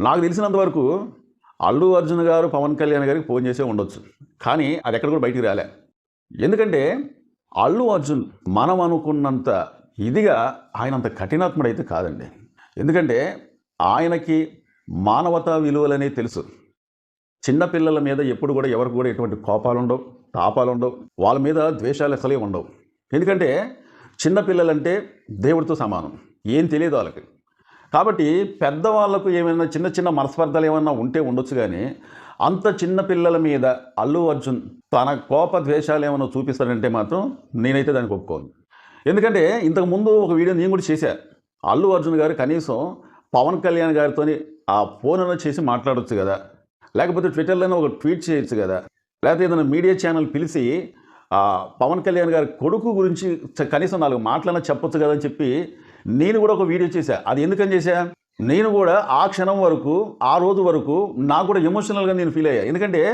నాకు తెలిసినంత వరకు అల్లు అర్జున్ గారు పవన్ కళ్యాణ్ గారికి ఫోన్ చేసే ఉండొచ్చు. కానీ అది ఎక్కడ కూడా బయటికి రాలే. ఎందుకంటే అల్లు అర్జున్ మనం అనుకున్నంత ఇదిగా ఆయన అంత కఠినాత్ముడైతే కాదండి. ఎందుకంటే ఆయనకి మానవతా విలువలనే తెలుసు. చిన్నపిల్లల మీద ఎప్పుడు కూడా ఎవరికి కూడా ఎటువంటి కోపాలు ఉండవు తాపాలు ఉండవు. వాళ్ళ మీద ద్వేషాలు అసలే ఉండవు. ఎందుకంటే చిన్నపిల్లలంటే దేవుడితో సమానం. ఏం తెలియదు వాళ్ళకి. కాబట్టి పెద్దవాళ్ళకు ఏమైనా చిన్న చిన్న మనస్పర్ధలు ఏమైనా ఉంటే ఉండొచ్చు కానీ అంత చిన్న పిల్లల మీద అల్లు అర్జున్ తన కోప ద్వేషాలు ఏమైనా చూపిస్తాడంటే మాత్రం నేనైతే దానికి ఒప్పుకోను. ఎందుకంటే ఇంతకు ముందు ఒక వీడియో నేను కూడా చేశా. అల్లు అర్జున్ గారు కనీసం పవన్ కళ్యాణ్ గారితో ఆ ఫోన్ అన్న చేసి మాట్లాడొచ్చు కదా. లేకపోతే ట్విట్టర్లోనే ఒక ట్వీట్ చేయొచ్చు కదా. లేకపోతే ఏదైనా మీడియా ఛానల్ పిలిచి పవన్ కళ్యాణ్ గారి కొడుకు గురించి కనీసం నాలుగు మాటలన్నా చెప్పొచ్చు కదా అని చెప్పి నేను కూడా ఒక వీడియో చేశా. అది ఎందుకని చేశా? నేను కూడా ఆ క్షణం వరకు ఆ రోజు వరకు నాకు కూడా ఎమోషనల్గా నేను ఫీల్ అయ్యా. ఎందుకంటే